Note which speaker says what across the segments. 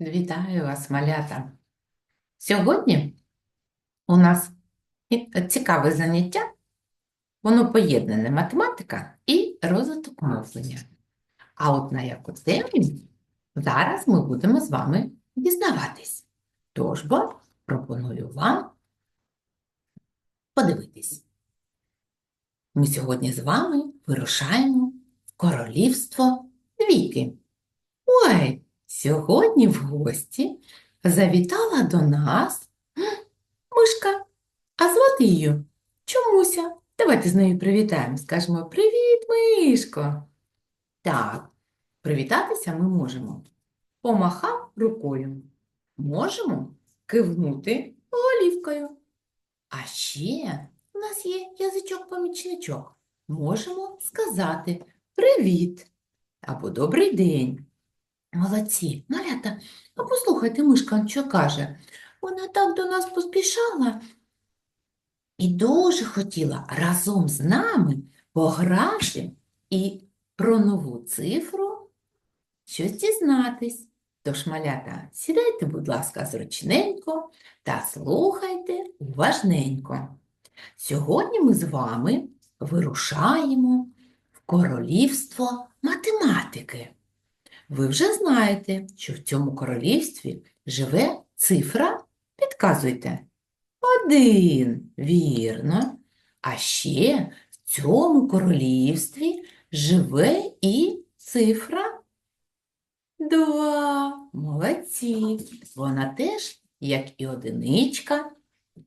Speaker 1: Вітаю вас, малята. Сьогодні у нас цікаве заняття. Воно поєднане математика і розвиток мовлення. А от на яку тему зараз ми будемо з вами дізнаватись. Тож бо пропоную вам подивитись. Ми сьогодні з вами вирушаємо в королівство Двійки. Ой, сьогодні в гості завітала до нас мишка, а звати її Чомуся. Давайте з нею привітаємо. Скажемо Привіт, мишко. Так, привітатися ми можемо. Помахав рукою. Можемо кивнути голівкою. А ще у нас є язичок-помічничок. Можемо сказати Привіт або Добрий день. Молодці, малята, а послухайте, мишка що каже. Вона так до нас поспішала і дуже хотіла разом з нами пограти і про нову цифру щось дізнатись. Тож, малята, сідайте, будь ласка, зручненько та слухайте уважненько. Сьогодні ми з вами вирушаємо в королівство математики. Ви вже знаєте, що в цьому королівстві живе цифра, підказуйте. Один, вірно. А ще в цьому королівстві живе і цифра два. Молодці. Вона теж, як і одиничка,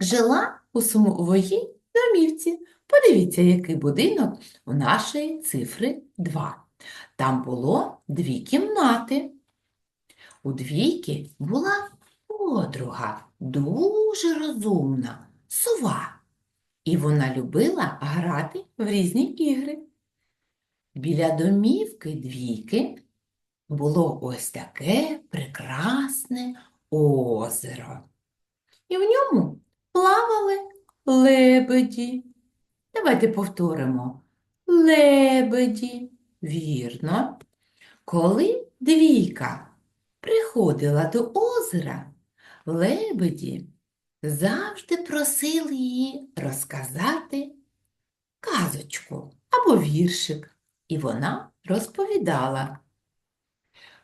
Speaker 1: жила у своїй домівці. Подивіться, який будинок у нашої цифри 2. Там було дві кімнати. У двійки була подруга, дуже розумна, сова. І вона любила грати в різні ігри. Біля домівки двійки було ось таке прекрасне озеро. І в ньому плавали лебеді. Давайте повторимо. Лебеді. Вірно. Коли двійка приходила до озера, лебеді завжди просили її розказати казочку або віршик, і вона розповідала.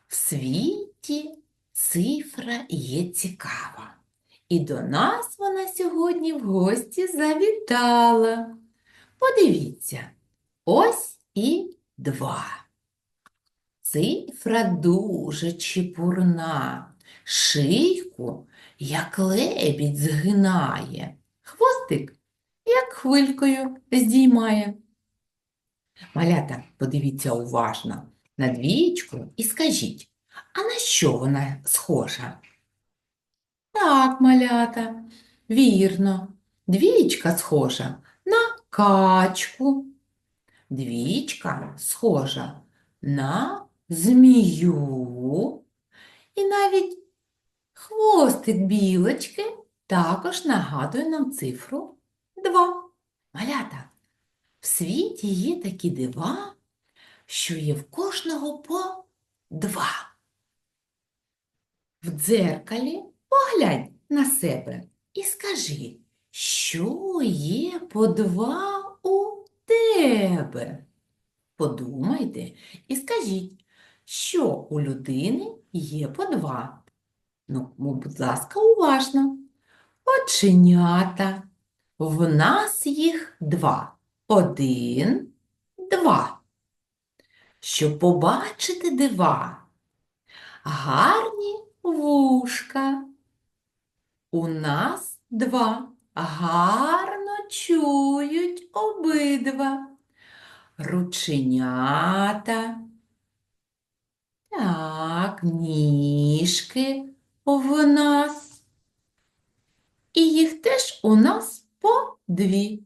Speaker 1: В світі цифра є цікава, і до нас вона сьогодні в гості завітала. Подивіться, ось і два. Цифра дуже чепурна, шийку, як лебідь згинає, хвостик, як хвилькою здіймає. Малята, подивіться уважно на двієчку і скажіть, а на що вона схожа? Так, малята, вірно, двієчка схожа на качку. Двічка схожа на змію. І навіть хвостик білочки також нагадує нам цифру 2. Малята, в світі є такі дива, що є в кожного по два. В дзеркалі поглянь на себе і скажи, що є по два у тебе. Подумайте і скажіть, що у людини є по два. Ну, будь ласка, уважно. Оченята. В нас їх два. Один, два. Щоб побачити дива, гарні вушка. У нас два. Гарно чують обидва. Рученята. Так, ніжки в нас. І їх теж у нас по дві.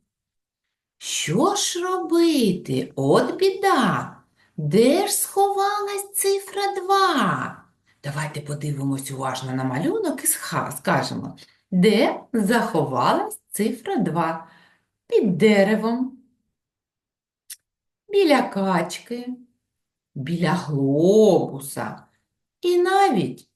Speaker 1: Що ж робити? От біда. Де ж сховалась цифра 2? Давайте подивимось уважно на малюнок і скажемо, де заховалась цифра 2? Під деревом, біля качки, біля глобуса, і навіть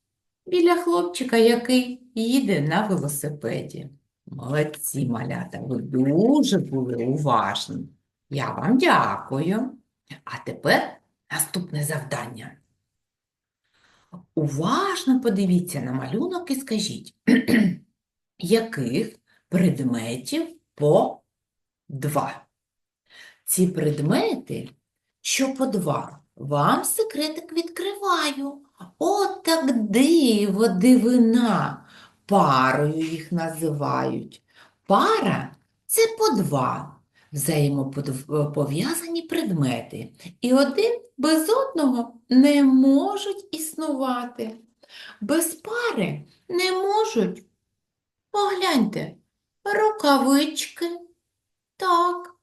Speaker 1: біля хлопчика, який їде на велосипеді. Молодці, малята, ви дуже були уважні. Я вам дякую. А тепер наступне завдання. Уважно подивіться на малюнок і скажіть, яких предметів по два? Ці предмети, що по два, вам секретик відкриваю. От так диво, дивина. Парою їх називають. Пара це по два взаємопов'язані предмети, і один без одного не можуть існувати. Без пари не можуть. Погляньте, рукавички. Так,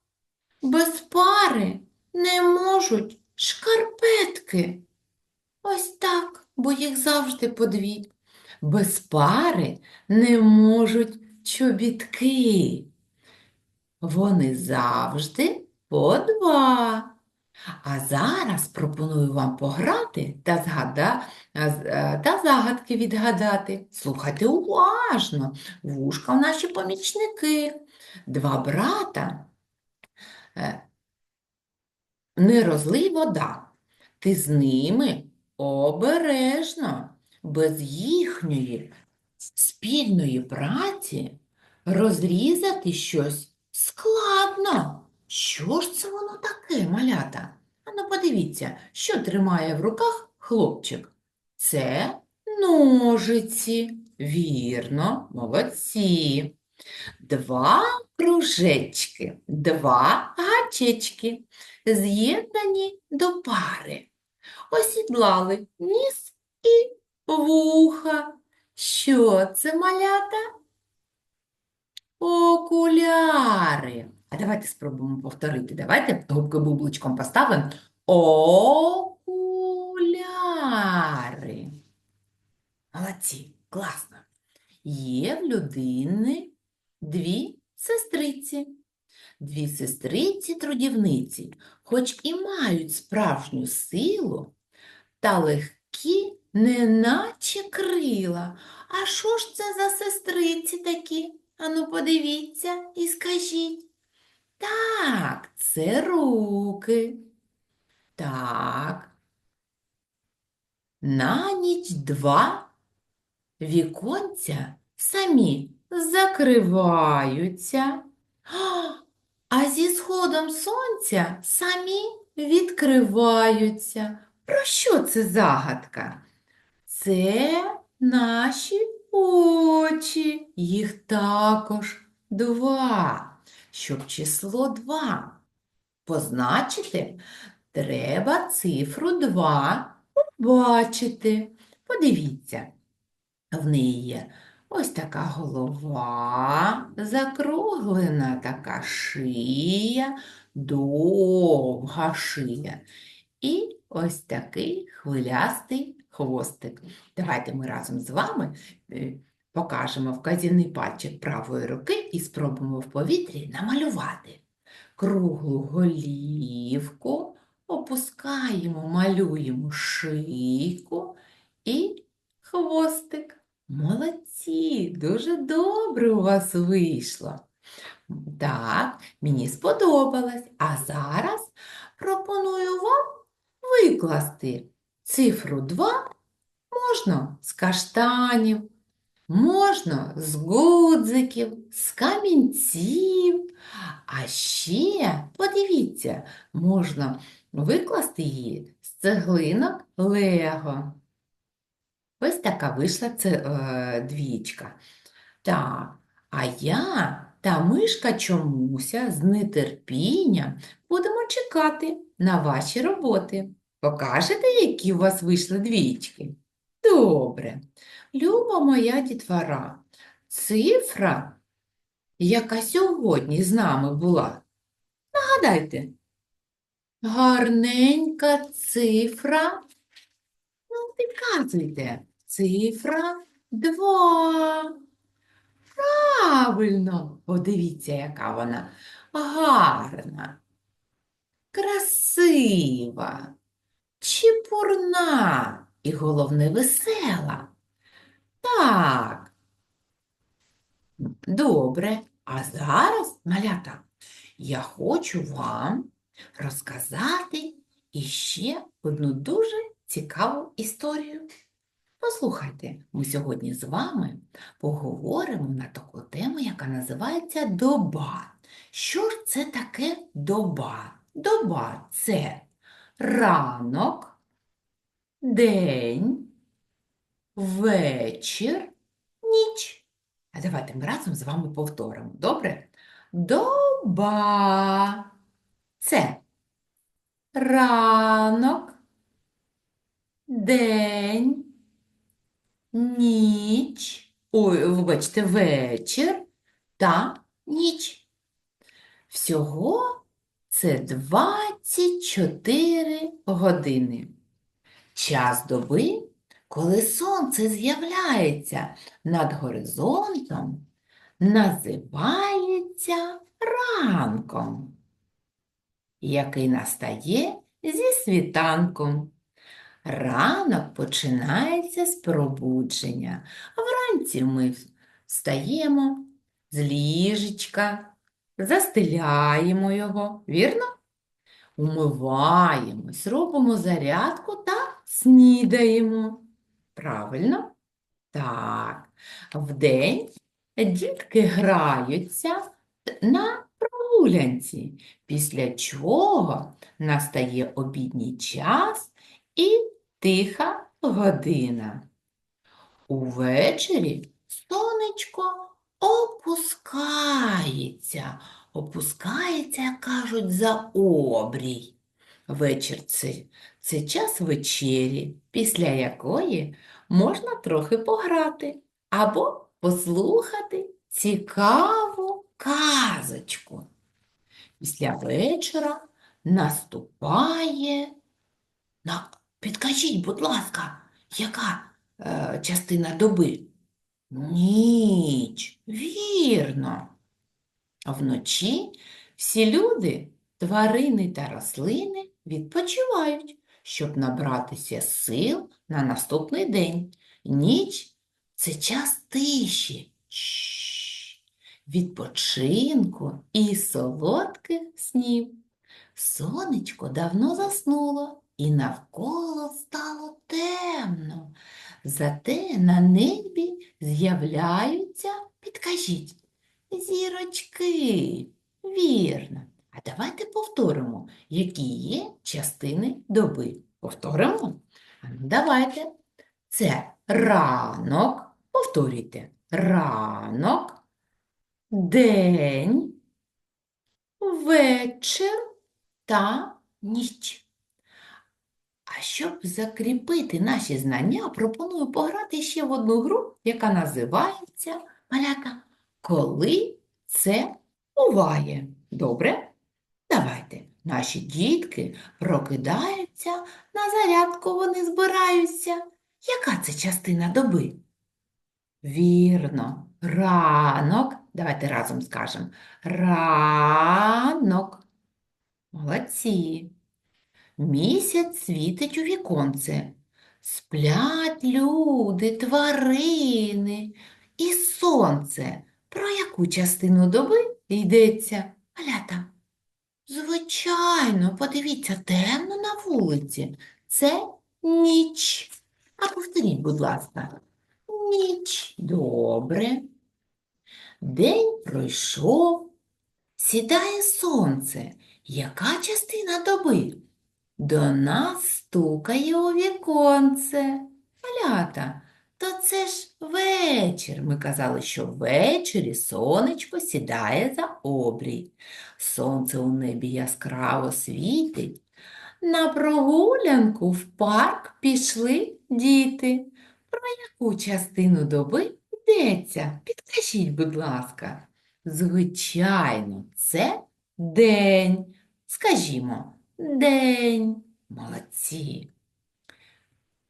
Speaker 1: без пари не можуть шкарпетки. Ось так, бо їх завжди по дві. Без пари не можуть чобітки. Вони завжди по два. А зараз пропоную вам пограти та, згада... та загадки відгадати. Слухайте уважно, вушка в наші помічники. Два брата. Е, Не розлий вода. Ти з ними обережно, без їхньої спільної праці розрізати щось складно. Що ж це воно таке, малята? Ану, подивіться, що тримає в руках хлопчик. Це ножиці. Вірно, молодці. Два кружечки, два гачечки, з'єднані до пари. Осідлали ніс і вуха. Що це, малята? Окуляри. А давайте спробуємо повторити. Давайте губки бубличком поставимо. Окуляри. Молодці, класно. Є в людини дві сестриці. Дві сестриці-трудівниці, хоч і мають справжню силу та легкі, неначе крила. А що ж це за сестриці такі? Ану, подивіться і скажіть. Так, це руки. Так. На ніч два віконця самі закриваються, А, зі сходом сонця самі відкриваються. Про що це загадка? Це наші очі. Їх також два. Щоб число два позначити, треба цифру 2 побачити. Подивіться, в неї є ось така голова, закруглена така шия, довга шия. І ось такий хвилястий хвостик. Давайте ми разом з вами е, покажемо вказівний пальчик правої руки і спробуємо в повітрі намалювати круглу голівку, опускаємо, малюємо шийку і хвостик. Молодці, дуже добре у вас вийшло. Так, мені сподобалось. А зараз пропоную вам викласти цифру 2 можна з каштанів, можна з гудзиків, з камінців. А ще, подивіться, можна викласти її з цеглинок Лего. Ось така вийшла це, е, двічка. Так, а я та мишка чомуся з нетерпінням будемо чекати на ваші роботи. Покажете, які у вас вийшли двічки? Добре. Люба моя дітвора, цифра, яка сьогодні з нами була, нагадайте, гарненька цифра, ну, підказуйте, цифра 2. Правильно, подивіться, яка вона гарна, красива, чепурна. і головне весела. Так. Добре. А зараз, малята, я хочу вам розказати іще одну дуже цікаву історію. Послухайте, ми сьогодні з вами поговоримо на таку тему, яка називається доба. Що ж це таке доба? Доба це ранок, день, вечір, ніч. А давайте ми разом з вами повторимо. Добре? Доба це ранок, день, ніч, ой, вибачте, вечір та ніч. Всього це 24 години. Час доби, коли сонце з'являється над горизонтом, називається ранком, який настає зі світанком. Ранок починається з пробудження. Вранці ми встаємо з ліжечка, застеляємо його, вірно? Умиваємось, робимо зарядку та снідаємо. Правильно? Так. Вдень дітки граються на прогулянці, після чого настає обідній час і тиха година. Увечері сонечко опускається, опускається, як кажуть, за обрій. Вечір це, це час вечері, після якої можна трохи пограти або послухати цікаву казочку. Після вечора наступає на... Підкажіть, будь ласка, яка е, частина доби? Ніч, вірно. Вночі всі люди, тварини та рослини відпочивають, щоб набратися сил на наступний день. Ніч це час тиші, відпочинку і солодких снів. Сонечко давно заснуло, і навколо стало темно. Зате на небі з'являються, підкажіть, зірочки. Вірно. А давайте повторимо, які є частини доби. Повторимо? Ну, Давайте. Це ранок. Повторюйте. Ранок, день, вечір та ніч. А щоб закріпити наші знання, пропоную пограти ще в одну гру, яка називається Малята. Коли це буває? Добре? Давайте. Наші дітки прокидаються, на зарядку вони збираються. Яка це частина доби? Вірно, ранок. Давайте разом скажемо. Ранок. Молодці. Місяць світить у віконце. Сплять люди, тварини і сонце. Про яку частину доби йдеться? Малята? Звичайно, подивіться, темно на вулиці. Це ніч. А повторіть, будь ласка. Ніч. Добре. День пройшов. Сідає сонце. Яка частина доби? До нас стукає у віконце. Малята, то це ж вечір. Ми казали, що ввечері сонечко сідає за обрій. Сонце у небі яскраво світить. На прогулянку в парк пішли діти. Про яку частину доби йдеться? Підкажіть, будь ласка. Звичайно, це день. Скажімо, день. Молодці.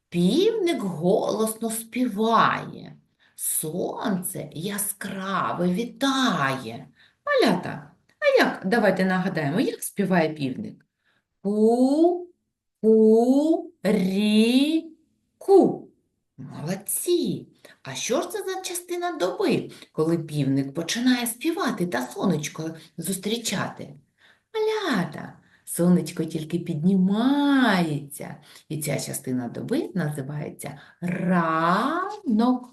Speaker 1: Півник голосно співає. Сонце яскраве вітає. Малята, а як, давайте нагадаємо, як співає півник? Ку, ку, рі, ку. Молодці! А що ж це за частина доби, коли півник починає співати та сонечко зустрічати? Малята, сонечко тільки піднімається, і ця частина доби називається ранок.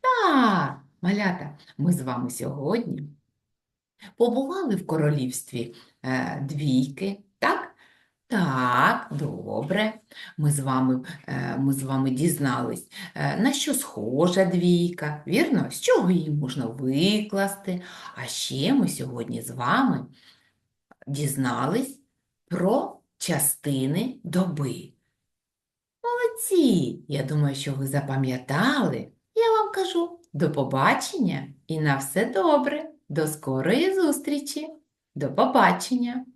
Speaker 1: Так, малята, ми з вами сьогодні побували в королівстві е, двійки, так? Так, добре. Ми з вами, е, ми з вами дізнались, е, на що схожа двійка, вірно? З чого її можна викласти. А ще ми сьогодні з вами дізнались про частини доби. Молодці! Я думаю, що ви запам'ятали. Я вам кажу до побачення і на все добре. До скорої зустрічі. До побачення!